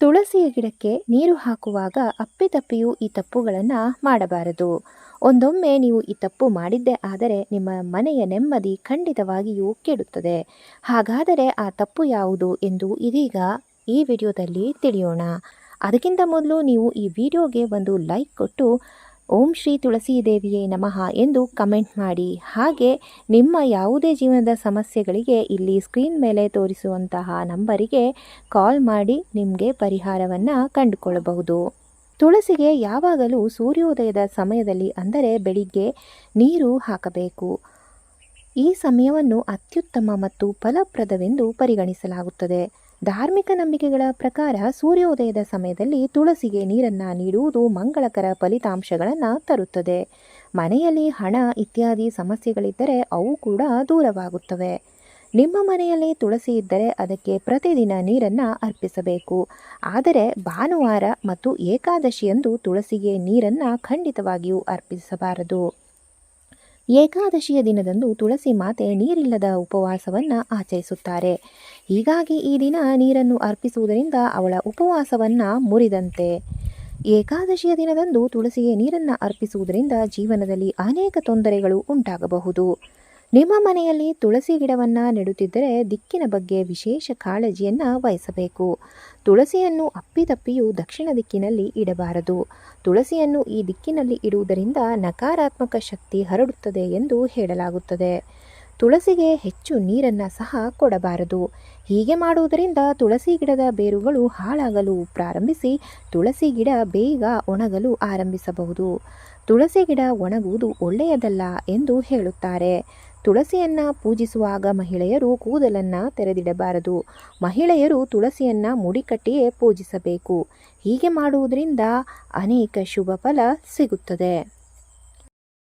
ತುಳಸಿಯ ಗಿಡಕ್ಕೆ ನೀರು ಹಾಕುವಾಗ ಅಪ್ಪಿತಪ್ಪಿಯೂ ಈ ತಪ್ಪುಗಳನ್ನು ಮಾಡಬಾರದು. ಒಂದೊಮ್ಮೆ ನೀವು ಈ ತಪ್ಪು ಮಾಡಿದ್ದೇ ಆದರೆ ನಿಮ್ಮ ಮನೆಯ ನೆಮ್ಮದಿ ಖಂಡಿತವಾಗಿಯೂ ಕೆಡುತ್ತದೆ. ಹಾಗಾದರೆ ಆ ತಪ್ಪು ಯಾವುದು ಎಂದು ಇದೀಗ ಈ ವಿಡಿಯೋದಲ್ಲಿ ತಿಳಿಯೋಣ. ಅದಕ್ಕಿಂತ ಮೊದಲು ನೀವು ಈ ವಿಡಿಯೋಗೆ ಒಂದು ಲೈಕ್ ಕೊಟ್ಟು ಓಂ ಶ್ರೀ ತುಳಸಿ ದೇವಿಯೇ ನಮಃ ಎಂದು ಕಮೆಂಟ್ ಮಾಡಿ. ಹಾಗೆ ನಿಮ್ಮ ಯಾವುದೇ ಜೀವನದ ಸಮಸ್ಯೆಗಳಿಗೆ ಇಲ್ಲಿ ಸ್ಕ್ರೀನ್ ಮೇಲೆ ತೋರಿಸುವಂತಹ ನಂಬರಿಗೆ ಕಾಲ್ ಮಾಡಿ ನಿಮಗೆ ಪರಿಹಾರವನ್ನು ಕಂಡುಕೊಳ್ಳಬಹುದು. ತುಳಸಿಗೆ ಯಾವಾಗಲೂ ಸೂರ್ಯೋದಯದ ಸಮಯದಲ್ಲಿ ಅಂದರೆ ಬೆಳಿಗ್ಗೆ ನೀರು ಹಾಕಬೇಕು. ಈ ಸಮಯವನ್ನು ಅತ್ಯುತ್ತಮ ಮತ್ತು ಫಲಪ್ರದವೆಂದು ಪರಿಗಣಿಸಲಾಗುತ್ತದೆ. ಧಾರ್ಮಿಕ ನಂಬಿಕೆಗಳ ಪ್ರಕಾರ ಸೂರ್ಯೋದಯದ ಸಮಯದಲ್ಲಿ ತುಳಸಿಗೆ ನೀರನ್ನು ನೀಡುವುದು ಮಂಗಳಕರ ಫಲಿತಾಂಶಗಳನ್ನು ತರುತ್ತದೆ. ಮನೆಯಲ್ಲಿ ಹಣ ಇತ್ಯಾದಿ ಸಮಸ್ಯೆಗಳಿದ್ದರೆ ಅವು ಕೂಡ ದೂರವಾಗುತ್ತವೆ. ನಿಮ್ಮ ಮನೆಯಲ್ಲಿ ತುಳಸಿ ಇದ್ದರೆ ಅದಕ್ಕೆ ಪ್ರತಿದಿನ ನೀರನ್ನು ಅರ್ಪಿಸಬೇಕು. ಆದರೆ ಭಾನುವಾರ ಮತ್ತು ಏಕಾದಶಿಯಂದು ತುಳಸಿಗೆ ನೀರನ್ನು ಖಂಡಿತವಾಗಿಯೂ ಅರ್ಪಿಸಬಾರದು. ಏಕಾದಶಿಯ ದಿನದಂದು ತುಳಸಿ ಮಾತೆ ನೀರಿಲ್ಲದ ಉಪವಾಸವನ್ನು ಆಚರಿಸುತ್ತಾರೆ. ಹೀಗಾಗಿ ಈ ದಿನ ನೀರನ್ನು ಅರ್ಪಿಸುವುದರಿಂದ ಅವಳ ಉಪವಾಸವನ್ನು ಮುರಿದಂತೆ. ಏಕಾದಶಿಯ ದಿನದಂದು ತುಳಸಿಗೆ ನೀರನ್ನು ಅರ್ಪಿಸುವುದರಿಂದ ಜೀವನದಲ್ಲಿ ಅನೇಕ ತೊಂದರೆಗಳು ಉಂಟಾಗಬಹುದು. ನಿಮ್ಮ ಮನೆಯಲ್ಲಿ ತುಳಸಿ ಗಿಡವನ್ನು ನೆಡುತ್ತಿದ್ದರೆ ದಿಕ್ಕಿನ ಬಗ್ಗೆ ವಿಶೇಷ ಕಾಳಜಿಯನ್ನು ವಹಿಸಬೇಕು. ತುಳಸಿಯನ್ನು ಅಪ್ಪಿತಪ್ಪಿಯೂ ದಕ್ಷಿಣ ದಿಕ್ಕಿನಲ್ಲಿ ಇಡಬಾರದು. ತುಳಸಿಯನ್ನು ಈ ದಿಕ್ಕಿನಲ್ಲಿ ಇಡುವುದರಿಂದ ನಕಾರಾತ್ಮಕ ಶಕ್ತಿ ಹರಡುತ್ತದೆ ಎಂದು ಹೇಳಲಾಗುತ್ತದೆ. ತುಳಸಿಗೆ ಹೆಚ್ಚು ನೀರನ್ನು ಸಹ ಕೊಡಬಾರದು. ಹೀಗೆ ಮಾಡುವುದರಿಂದ ತುಳಸಿ ಗಿಡದ ಬೇರುಗಳು ಹಾಳಾಗಲು ಪ್ರಾರಂಭಿಸಿ ತುಳಸಿ ಗಿಡ ಬೇಗ ಒಣಗಲು ಆರಂಭಿಸಬಹುದು. ತುಳಸಿ ಗಿಡ ಒಣಗುವುದು ಒಳ್ಳೆಯದಲ್ಲ ಎಂದು ಹೇಳುತ್ತಾರೆ. ತುಳಸಿಯನ್ನು ಪೂಜಿಸುವಾಗ ಮಹಿಳೆಯರು ಕೂದಲನ್ನು ತೆರೆದಿಡಬಾರದು. ಮಹಿಳೆಯರು ತುಳಸಿಯನ್ನು ಮುಡಿಕಟ್ಟಿಯೇ ಪೂಜಿಸಬೇಕು. ಹೀಗೆ ಮಾಡುವುದರಿಂದ ಅನೇಕ ಶುಭ ಫಲ ಸಿಗುತ್ತದೆ.